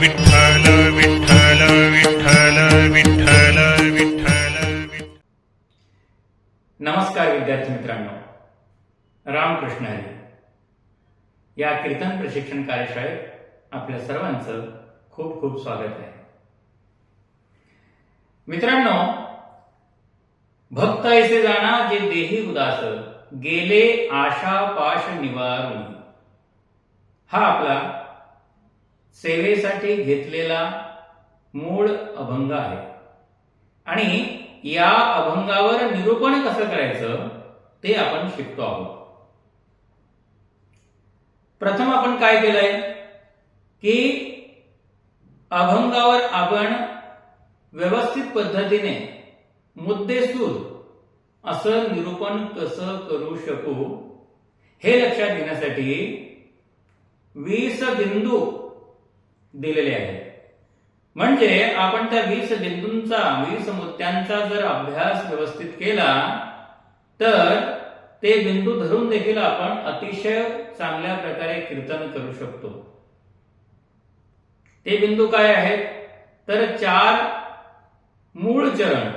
विठ्ठल विठ्ठल विठ्ठल विठ्ठल विठ्ठल नमस्कार विद्यार्थी मित्रांनो. रामकृष्ण हरी. या कीर्तन प्रशिक्षण कार्यशाळेत आपल्या सर्वांचं खूप खूप स्वागत आहे. मित्रांनो भक्त ऐसे जाणा जे देही उदास गेले आशा पाश निवारून हा आपला सेवेसाठी घेतलेला मूळ अभंग आहे. आणि या अभंगावर निरूपण कसं करायचं? ते आपण शिकतो आहोत. प्रथम आपण काय केलंय? की अभंगावर आपण व्यवस्थित पद्धतीने मुद्देसूद असं निरूपण कसं करू शकू हे लक्षात घेण्यासाठी वीस बिंदू दिलेले आहेत. म्हणजे आपण त्या वीस बिंदूंचा वीस मुद्द्यांचा जर अभ्यास व्यवस्थित केला तर ते बिंदू धरून देखील आपण अतिशय चांगल्या प्रकारे कीर्तन करू शकतो. ते बिंदू काय आहेत? तर चार मूळ चरण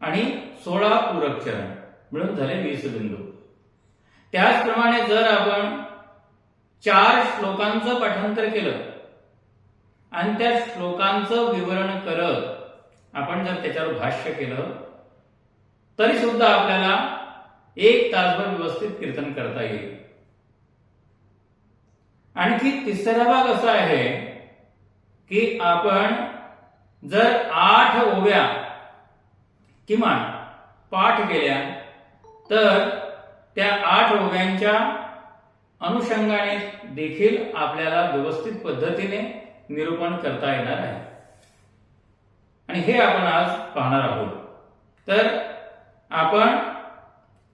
आणि सोळा पूरक चरण मिळून झाले वीस बिंदू त्याचप्रमाणे जर आपण चार श्लोकांचं पाठांतर केलं आणि त्या श्लोकांचं विवरण करत आपण जर त्याच्यावर भाष्य केलं तरी सुद्धा आपल्याला एक तासभर व्यवस्थित कीर्तन करता येईल. आणखी तिसरा भाग असा आहे की आपण जर आठ ओव्या किमान पाठ केल्या तर त्या आठ ओव्यांच्या अनुषंगाने देखील आपल्याला व्यवस्थित पद्धतीने निरूपण करता येणार आहे. आणि हे आपण आज पाहणार आहोत. तर आपण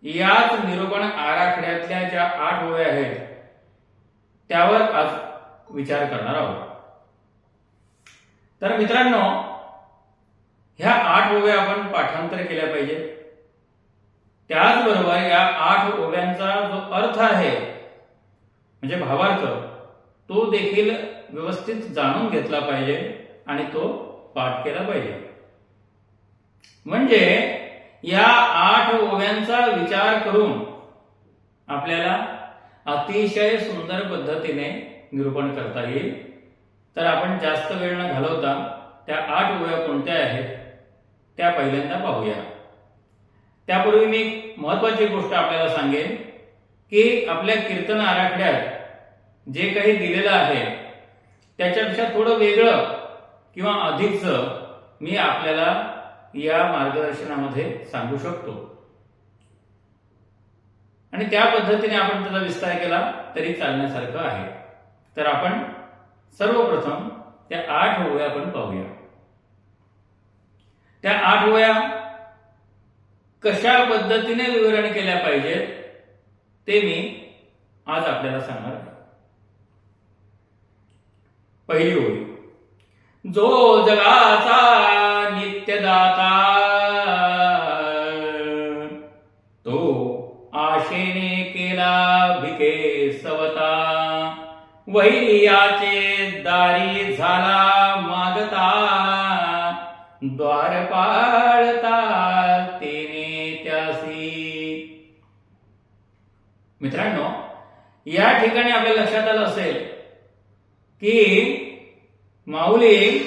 याच निरूपण आराखड्यातल्या ज्या आठ ओव्या आहेत त्यावर आज विचार करणार आहोत. तर मित्रांनो ह्या आठ ओव्या आपण पाठांतर केल्या पाहिजे त्याचबरोबर या आठ ओव्यांचा जो अर्थ आहे म्हणजे भावार्थ तो देखील व्यवस्थित जाणून घेतला पाहिजे आणि तो पाठ केला पाहिजे. म्हणजे या आठ ओव्यांचा विचार करून आपल्याला अतिशय सुंदर पद्धतीने निरूपण करता येईल. तर आपण जास्त वेळ न घालवता त्या आठ ओव्या कोणत्या आहेत त्या पहिल्यांदा पाहूया. त्यापूर्वी मी महत्वाची गोष्ट आपल्याला सांगेन की आपल्या कीर्तन आराखड्यात जे काही दिलेलं आहे त्याच्यापेक्षा थोडं वेगळं किंवा अधिकचं मी आपल्याला या मार्गदर्शनामध्ये सांगू शकतो. आणि त्या पद्धतीने आपण त्याचा विस्तार केला तरी चालण्यासारखं आहे. तर आपण सर्वप्रथम त्या आठ ओव्या आपण पाहूया. त्या आठ ओव्या कशा पद्धतीने विवरण केल्या पाहिजेत ते मी आज आपल्याला सांगणार आहे. पहिली ओळी. जो जगाचा नित्यदाता तो आशेने केला भिके सवता. वैर्याचे दारी झाला मागता. द्वार पाळता तेने त्यासी. मित्रांनो या ठिकाणी आपल्या लक्षात आलं असेल की माऊली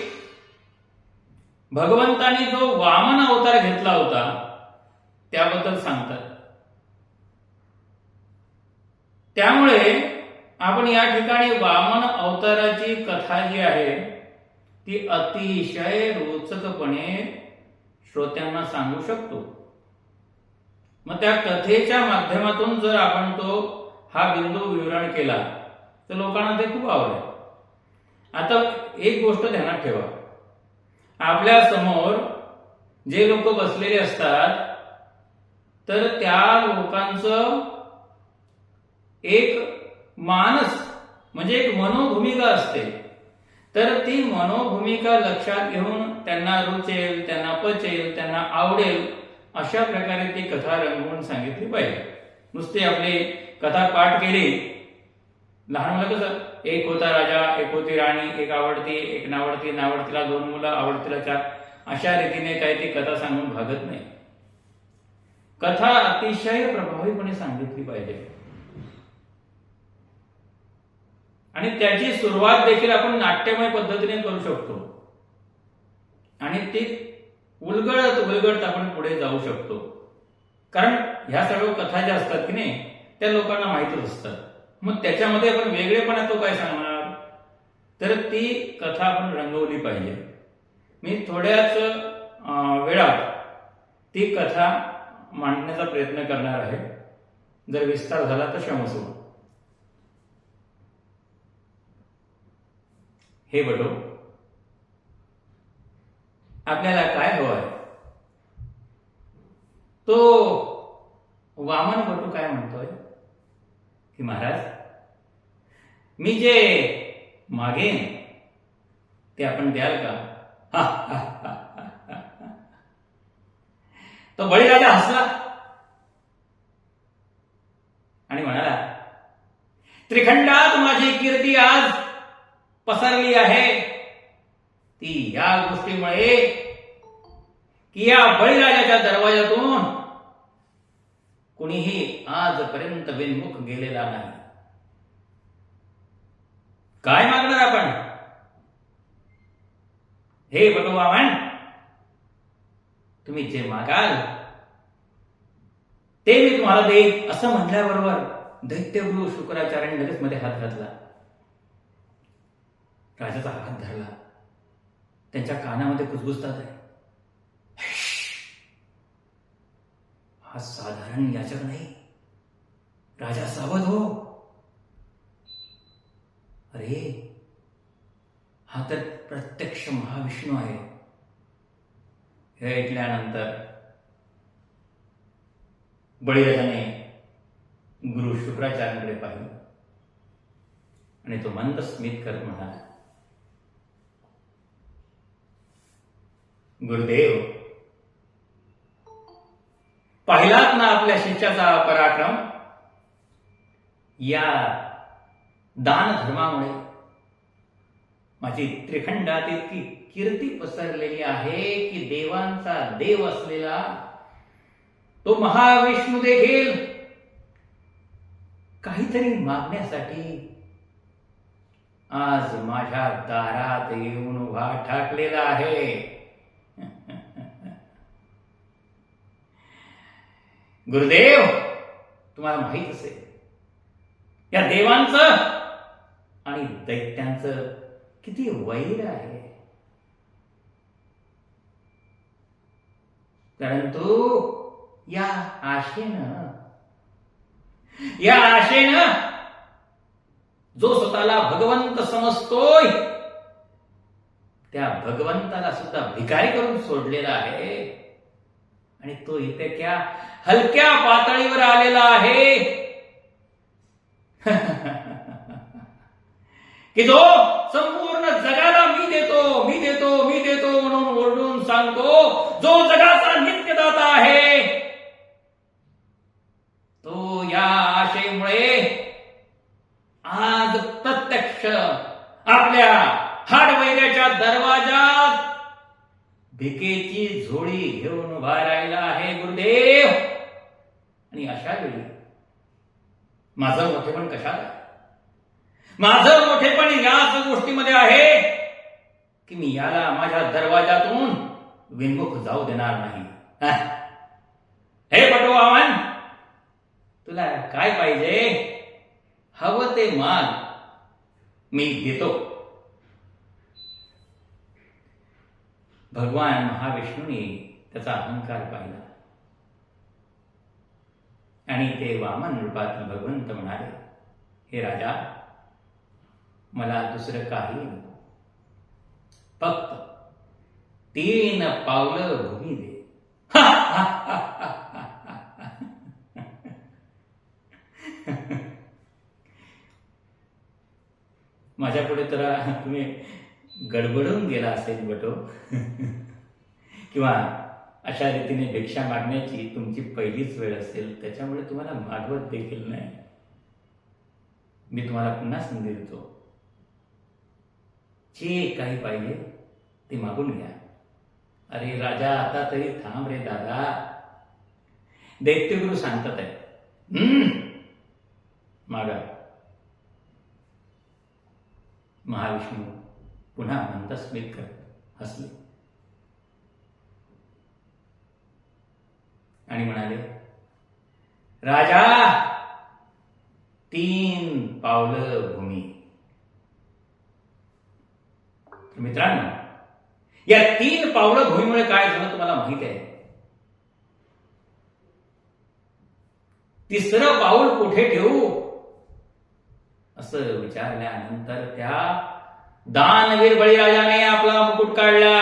भगवंताने जो वामन अवतार घेतला होता त्याबद्दल सांगतात. त्यामुळे आपण या ठिकाणी वामन अवताराची कथा जी आहे ती अतिशय रोचकपणे श्रोत्यांना सांगू शकतो. मग त्या कथेच्या माध्यमातून जर आपण तो हा बिंदू विवरण केला तर लोकांना ते खूप आवडेल. आता एक गोष्ट ध्यानात ठेवा. आपल्यासमोर जे लोक बसलेले असतात तर त्या लोकांचं एक मानस म्हणजे एक मनोभूमिका असते. तर ती मनोभूमिका लक्षात घेऊन त्यांना रुचेल त्यांना पचेल त्यांना आवडेल अशा प्रकारे ती कथा रंगवून सांगितली पाहिजे. नुसती आपली कथा पाठ केली लहान मुलं कसं? एक होता राजा एक होती राणी एक आवडती एक नावडती नावडतीला दोन मुलं आवडतीला चार. अशा रीतीने काही ती कथा सांगून भागत नाही. कथा अतिशय प्रभावीपणे सांगितली पाहिजे. आणि त्याची सुरुवात देखील आपण नाट्यमय पद्धतीने करू शकतो. आणि ती उलगडत उलगडत आपण पुढे जाऊ शकतो. कारण ह्या सर्व कथा ज्या असतात की नाही त्या लोकांना माहितच असतात. मग त्याच्यामध्ये आपण वेगळेपणा तो काय सांगणार? तर ती कथा आपण रंगवली पाहिजे. मी थोड्याच वेळात ती कथा मांडण्याचा प्रयत्न करणार आहे. जर विस्तार झाला तर क्षमसो हे बडो आपल्याला काय हवं आहे? तो वामन बटू काय म्हणतोय? की महाराज मी जे मागेन ते आपण द्याल का? हा, हा, हा, तो बळीराजा हसला. आणि म्हणाला त्रिखंडात माझी कीर्ती आज पसरली आहे. ती या गोष्टीमुळे की या बळीराजाच्या दरवाजातून कुणीही आजपर्यंत बिनमुख गेलेला नाही. काय मागणार आपण? हे भगवान तुम्ही जे मागाल ते मी तुम्हाला देईन असं म्हटल्याबरोबर दैत्यगुरु शुक्राचार्याने लगेच मध्ये हात घातला. राजाचा हात धरला. त्यांच्या कानामध्ये कुजबुजतात आहे. हा साधारण याचक नाही. राजा सावध हो. अरे हा तर प्रत्यक्ष महाविष्णू आहे. हे ऐकल्यानंतर बळीराजाने गुरु शुक्राचार्यांकडे पाहिलं. आणि तो मंद स्मित करत म्हणाला गुरुदेव पाहिलात ना आपल्या शिष्याचा पराक्रम या दान धर्मामुळे माझी त्रिखंडात इतकी कीर्ती पसरलेली आहे की देवांचा देव असलेला तो महाविष्णू देखील काहीतरी मागण्यासाठी आज माझ्या दारात येऊन उभा ठाकलेला आहे. गुरुदेव तुम्हाला माहीत असेल या देवांचं आणि दैत्यांचं किती वैर आहे. परंतु या आशेनं या आशेनं जो स्वतःला भगवंत समजतोय त्या भगवंताला सुद्धा भिकारी करून सोडलेला आहे. आणि तो इथे क्या हलक्या पातळीवर आलेला आहे. की तो संपूर्ण जगाला मी देतो मी देतो मी देतो म्हणून ओरडून सांगतो जो जगाचा नित्यदाता आहे तो या आशेमुळे आज प्रत्यक्ष आपल्या हाडवैद्याच्या दरवाजात भिके झोळी घेऊन उभा राहिला आहे गुरुदेव. आणि अशा वेळी माझं मोठेपण कशाला? माझं मोठेपण याच गोष्टीमध्ये आहे की मी याला माझ्या दरवाजातून विनमुख जाऊ देणार नाही. हे? हे पटवामन तुला काय पाहिजे? हवं ते मान मी देतो. भगवान महाविष्णूने त्याचा अहंकार पाहिला. आणि ते वामन रूपातील भगवंत म्हणाले हे राजा मला दुसरं काही फक्त तीन पावलं भूमी दे. माझ्या पुढे तर तुम्ही गडबडून गेला असेल बटो. किंवा अशा रीतीने भिक्षा मागण्याची तुमची पहिलीच वेळ असेल त्याच्यामुळे तुम्हाला मागवत देखील नाही. मी तुम्हाला पुन्हा संधी देतो. जे काही पाहिजे ते मागून घ्या. अरे राजा आता तरी थांब रे दादा. दैत्यगुरु सांगतात आहे. मागा. महाविष्णू. पुन्हा मंदस्मित करत हसले आणि म्हणाले राजा तीन पावलं भूमी. मित्रांनो या तीन पावलं भूमीमुळे काय झालं तुम्हाला माहीत आहे? तिसरं पाऊल कुठे ठेवू? असं विचारल्यानंतर त्या दानवीर बळीराजाने आपला मुकुट काढला.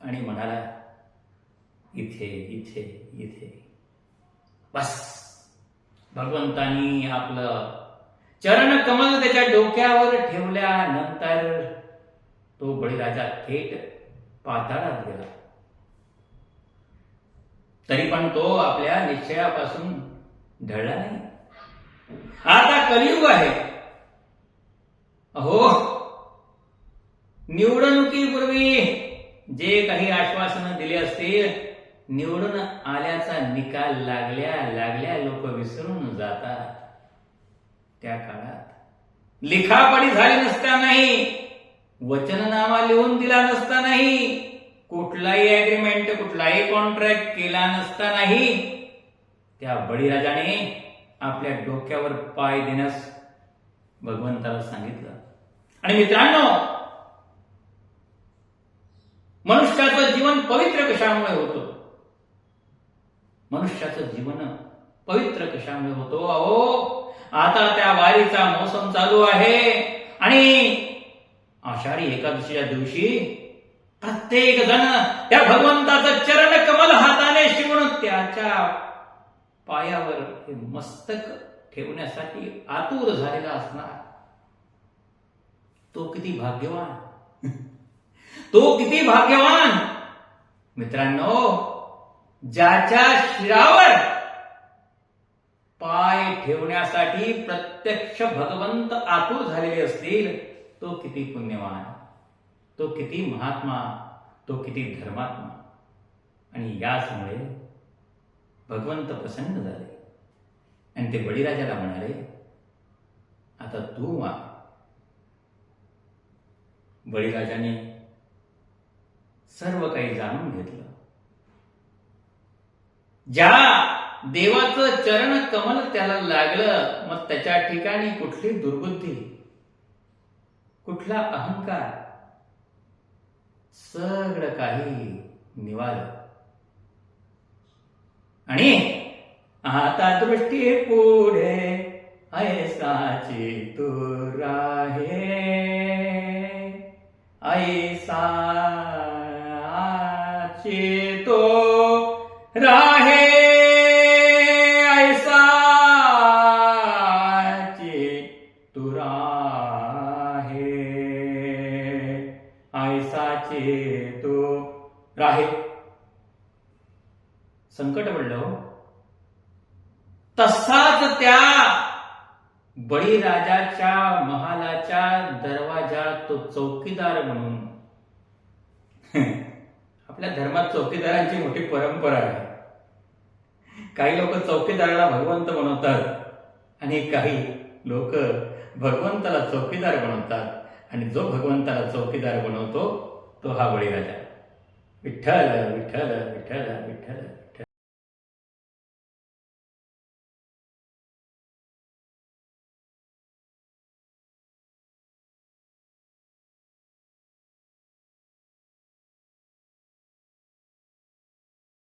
आणि म्हणाला इथे इथे इथे. बस. भगवंतानी आपलं चरण कमल त्याच्या डोक्यावर ठेवल्यानंतर तो बळीराजा थेट पाताळात गेला. तरी पण तो आपल्या निश्चयापासून ढळला नाही. आता कलियुग आहे अहो निवडणुकीपूर्वी जे काही आश्वासनं दिली असतील निवडून आल्याचा निकाल लागल्या लागल्या लोक विसरून जातात. त्या काळात लिखापडी झाली नसता नाही वचननामा लिहून दिला नसता नाही कुठलाही अग्रीमेंट कुठलाही कॉन्ट्रॅक्ट केला नसता नाही त्या बळीराजाने आपल्या डोक्यावर पाय देण्यास भगवंताला सांगितलं. आणि मित्रांनो मनुष्याचं जीवन पवित्र कशामुळे होतं? मनुष्याचं जीवन पवित्र कशामुळे होतो? अहो आता त्या वारीचा मौसम चालू आहे आणि आषाढी एकादशीच्या दिवशी प्रत्येक जण त्या भगवंताचं चरण कमल हाताने शिवून त्याच्या पायावर हे मस्तक ठेवण्यासाठी आतुर झालेला असणार. तो किती भाग्यवान. तो किती भाग्यवान? मित्रांनो ज्याच्या शिरावर पाय ठेवण्यासाठी प्रत्यक्ष भगवंत आतुर झालेले असतील तो किती पुण्यवान तो किती महात्मा तो किती धर्मात्मा. आणि याचमुळे भगवंत प्रसन्न झाले. आणि ते बळीराजाला म्हणाले आता तू मा बळीराजाने सर्व काही जाणून घेतलं. ज्या देवाचं चरण कमल त्याला लागलं मग त्याच्या ठिकाणी कुठली दुर्बुद्धी? कुठला अहंकार? सगळं काही निवालं. आणि आता दृष्टी पुढे ऐसाची तू राहे. ऐसा चेतो राहे ऐसाची तुरा राहे. ऐसाचे तो राहे. संकट म्हणलं हो. तसाच त्या बळीराजाच्या महालाच्या दरवाजात तो चौकीदार म्हणून. आपल्या धर्मात चौकीदारांची मोठी परंपरा आहे. काही लोक चौकीदाराला भगवंत बनवतात आणि काही लोक भगवंताला चौकीदार बनवतात. आणि जो भगवंताला चौकीदार बनवतो तो हा बळीराजा. विठ्ठल विठ्ठल विठ्ठल विठ्ठल.